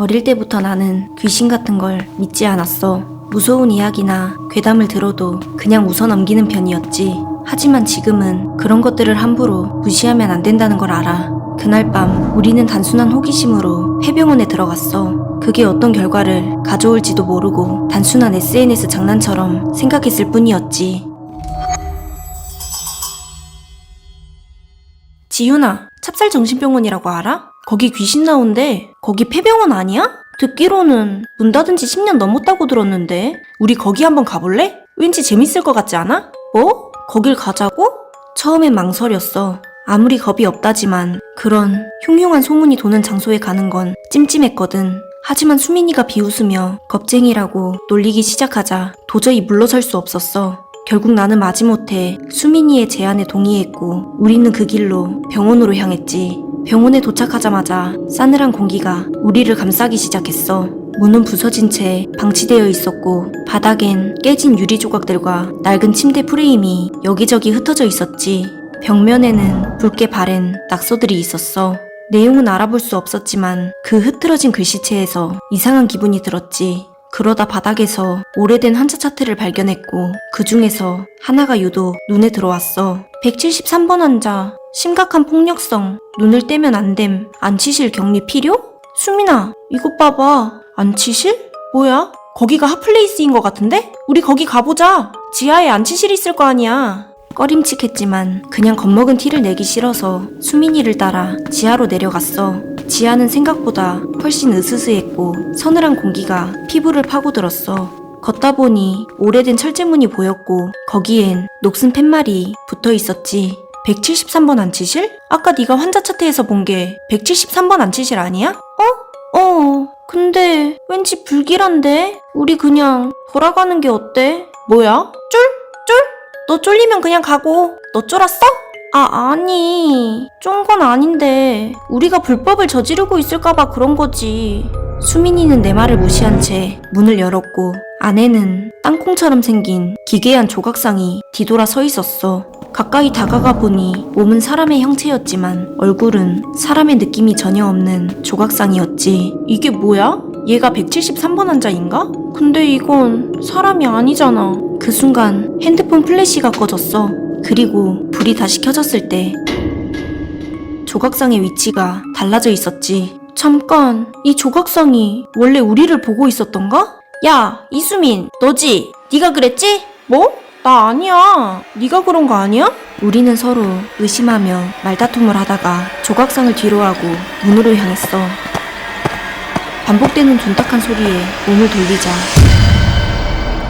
어릴 때부터 나는 귀신 같은 걸 믿지 않았어. 무서운 이야기나 괴담을 들어도 그냥 웃어 넘기는 편이었지. 하지만 지금은 그런 것들을 함부로 무시하면 안 된다는 걸 알아. 그날 밤 우리는 단순한 호기심으로 폐병원에 들어갔어. 그게 어떤 결과를 가져올지도 모르고 단순한 SNS 장난처럼 생각했을 뿐이었지. 지윤아, 찹쌀 정신병원이라고 알아? 거기 귀신 나온대. 거기 폐병원 아니야? 듣기로는 문 닫은 지 10년 넘었다고 들었는데. 우리 거기 한번 가볼래? 왠지 재밌을 것 같지 않아? 뭐? 거길 가자고? 처음엔 망설였어. 아무리 겁이 없다지만 그런 흉흉한 소문이 도는 장소에 가는 건 찜찜했거든. 하지만 수민이가 비웃으며 겁쟁이라고 놀리기 시작하자 도저히 물러설 수 없었어. 결국 나는 마지못해 수민이의 제안에 동의했고 우리는 그 길로 병원으로 향했지. 병원에 도착하자마자 싸늘한 공기가 우리를 감싸기 시작했어. 문은 부서진 채 방치되어 있었고 바닥엔 깨진 유리 조각들과 낡은 침대 프레임이 여기저기 흩어져 있었지. 벽면에는 붉게 바랜 낙서들이 있었어. 내용은 알아볼 수 없었지만 그 흐트러진 글씨체에서 이상한 기분이 들었지. 그러다 바닥에서 오래된 환자 차트를 발견했고 그 중에서 하나가 유독 눈에 들어왔어. 173번 환자. 심각한 폭력성. 눈을 떼면 안 됨. 안치실 격리 필요? 수민아, 이것 봐봐. 안치실? 뭐야? 거기가 핫플레이스인 것 같은데? 우리 거기 가보자. 지하에 안치실 있을 거 아니야. 꺼림칙했지만 그냥 겁먹은 티를 내기 싫어서 수민이를 따라 지하로 내려갔어. 지하는 생각보다 훨씬 으스스했고 서늘한 공기가 피부를 파고들었어. 걷다 보니 오래된 철제문이 보였고 거기엔 녹슨 팻말이 붙어 있었지. 173번 안치실? 아까 네가 환자 차트에서 본 게 173번 안치실 아니야? 어? 어. 근데 왠지 불길한데? 우리 그냥 돌아가는 게 어때? 뭐야? 쫄? 쫄? 너 쫄리면 그냥 가고. 너 쫄았어? 아, 아니. 쫀 건 아닌데. 우리가 불법을 저지르고 있을까봐 그런 거지. 수민이는 내 말을 무시한 채 문을 열었고, 안에는 땅콩처럼 생긴 기괴한 조각상이 뒤돌아 서 있었어. 가까이 다가가 보니 몸은 사람의 형체였지만 얼굴은 사람의 느낌이 전혀 없는 조각상이었지. 이게 뭐야? 얘가 173번 환자인가? 근데 이건 사람이 아니잖아. 그 순간 핸드폰 플래시가 꺼졌어. 그리고 불이 다시 켜졌을 때 조각상의 위치가 달라져 있었지. 잠깐, 이 조각상이 원래 우리를 보고 있었던가? 야, 이수민, 너지? 네가 그랬지? 뭐? 나 아니야. 네가 그런 거 아니야? 우리는 서로 의심하며 말다툼을 하다가 조각상을 뒤로 하고 문으로 향했어. 반복되는 둔탁한 소리에 몸을 돌리자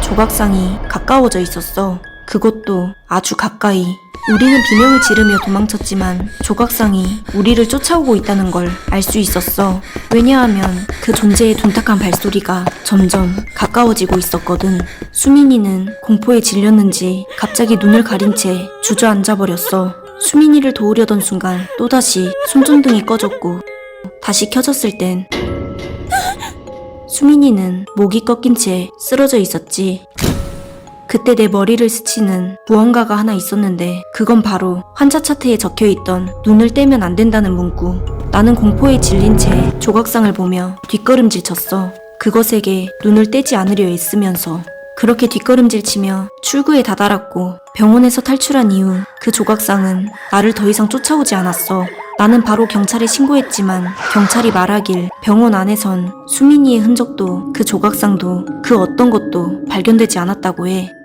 조각상이 가까워져 있었어. 그것도 아주 가까이. 우리는 비명을 지르며 도망쳤지만 조각상이 우리를 쫓아오고 있다는 걸 알 수 있었어. 왜냐하면 그 존재의 둔탁한 발소리가 점점 가까워지고 있었거든. 수민이는 공포에 질렸는지 갑자기 눈을 가린 채 주저앉아 버렸어. 수민이를 도우려던 순간 또다시 손전등이 꺼졌고 다시 켜졌을 땐 수민이는 목이 꺾인 채 쓰러져 있었지. 그때 내 머리를 스치는 무언가가 하나 있었는데 그건 바로 환자 차트에 적혀 있던 눈을 떼면 안 된다는 문구. 나는 공포에 질린 채 조각상을 보며 뒷걸음질 쳤어. 그것에게 눈을 떼지 않으려 애쓰면서 그렇게 뒷걸음질 치며 출구에 다다랐고 병원에서 탈출한 이후 그 조각상은 나를 더 이상 쫓아오지 않았어. 나는 바로 경찰에 신고했지만 경찰이 말하길 병원 안에선 수민이의 흔적도 그 조각상도 그 어떤 것도 발견되지 않았다고 해.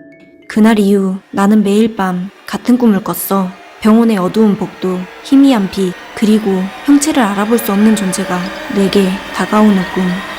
그날 이후 나는 매일 밤 같은 꿈을 꿨어. 병원의 어두운 복도, 희미한 빛, 그리고 형체를 알아볼 수 없는 존재가 내게 다가오는 꿈.